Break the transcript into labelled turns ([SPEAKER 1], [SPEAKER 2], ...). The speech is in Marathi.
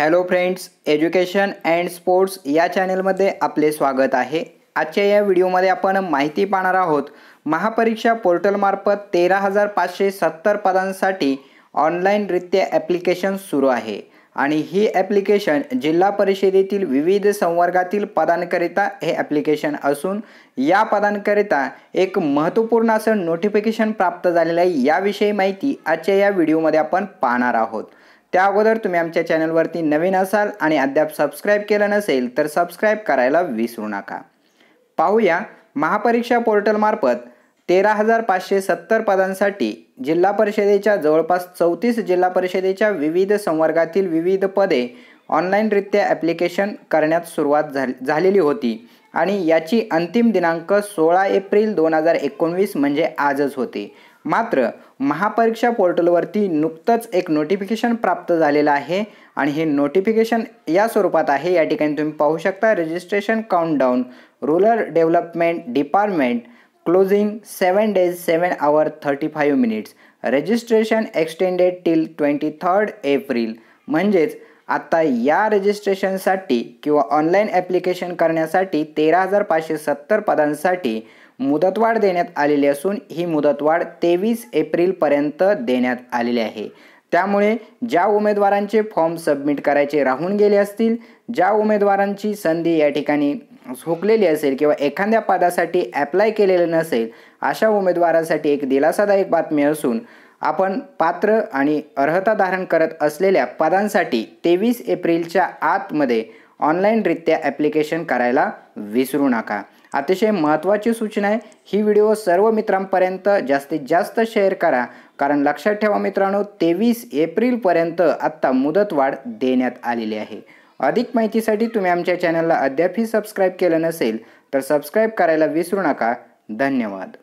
[SPEAKER 1] Hello friends education and sports या चॅनलमध्ये आपले स्वागत आहे. आजच्या या व्हिडिओमध्ये आपण माहिती पाहणार आहोत महापरीक्षा पोर्टलमार्फत तेरा हजार पाचशे सत्तर पदांसाठी ऑनलाईनरित्या ॲप्लिकेशन सुरू आहे. आणि ही ॲप्लिकेशन जिल्हा परिषदेतील विविध संवर्गातील पदांकरिता हे ॲप्लिकेशन असून या पदांकरिता एक महत्त्वपूर्ण असं नोटिफिकेशन प्राप्त झालेलं आहे याविषयी माहिती आजच्या या व्हिडिओमध्ये आपण पाहणार आहोत. त्या अगोदर तुम्ही आमच्या चॅनलवरती नवीन असाल आणि अद्याप सबस्क्राईब केलं नसेल तर सबस्क्राईब करायला विसरू नका. पाहूया महापरीक्षा पोर्टलमार्फत तेरा हजार पाचशे सत्तर पदांसाठी जिल्हा परिषदेच्या जवळपास चौतीस जिल्हा परिषदेच्या विविध संवर्गातील विविध पदे ऑनलाईनरित्या ॲप्लिकेशन करण्यात सुरुवात झाल झालेली होती आणि याची अंतिम दिनांक सोळा एप्रिल दोन हजार एकोणवीस म्हणजे आजच होते. मात्र महापरीक्षा पोर्टलवरती नुकतंच एक नोटिफिकेशन प्राप्त झालेलं आहे आणि हे नोटिफिकेशन या स्वरूपात आहे. या ठिकाणी तुम्ही पाहू शकता registration countdown rural development department closing seven days seven hour thirty five minutes registration extended till twenty third April म्हणजेच आत्ता या रजिस्ट्रेशनसाठी किंवा ऑनलाईन ॲप्लिकेशन करण्यासाठी तेरा हजार पाचशे सत्तर पदांसाठी मुदतवाढ देण्यात आलेली असून ही मुदतवाढ तेवीस एप्रिलपर्यंत देण्यात आलेली आहे. त्यामुळे ज्या उमेदवारांचे फॉर्म सबमिट करायचे राहून गेले असतील ज्या उमेदवारांची संधी या ठिकाणी झोकलेली असेल किंवा एखाद्या पदासाठी ॲप्लाय केलेलं नसेल अशा उमेदवारांसाठी एक दिलासादायक बातमी असून आपण पात्र आणि अर्हता धारण करत असलेल्या पदांसाठी तेवीस एप्रिलच्या आतमध्ये ऑनलाईनरित्या ॲप्लिकेशन करायला विसरू नका. अतिशय महत्त्वाची सूचना आहे. ही व्हिडिओ सर्व मित्रांपर्यंत जास्तीत जास्त शेअर करा कारण लक्षात ठेवा मित्रांनो तेवीस एप्रिलपर्यंत आत्ता मुदतवाढ देण्यात आलेली आहे. अधिक माहितीसाठी तुम्ही आमच्या चॅनलला अद्यापही सबस्क्राईब केलं नसेल तर सबस्क्राईब करायला विसरू नका. धन्यवाद.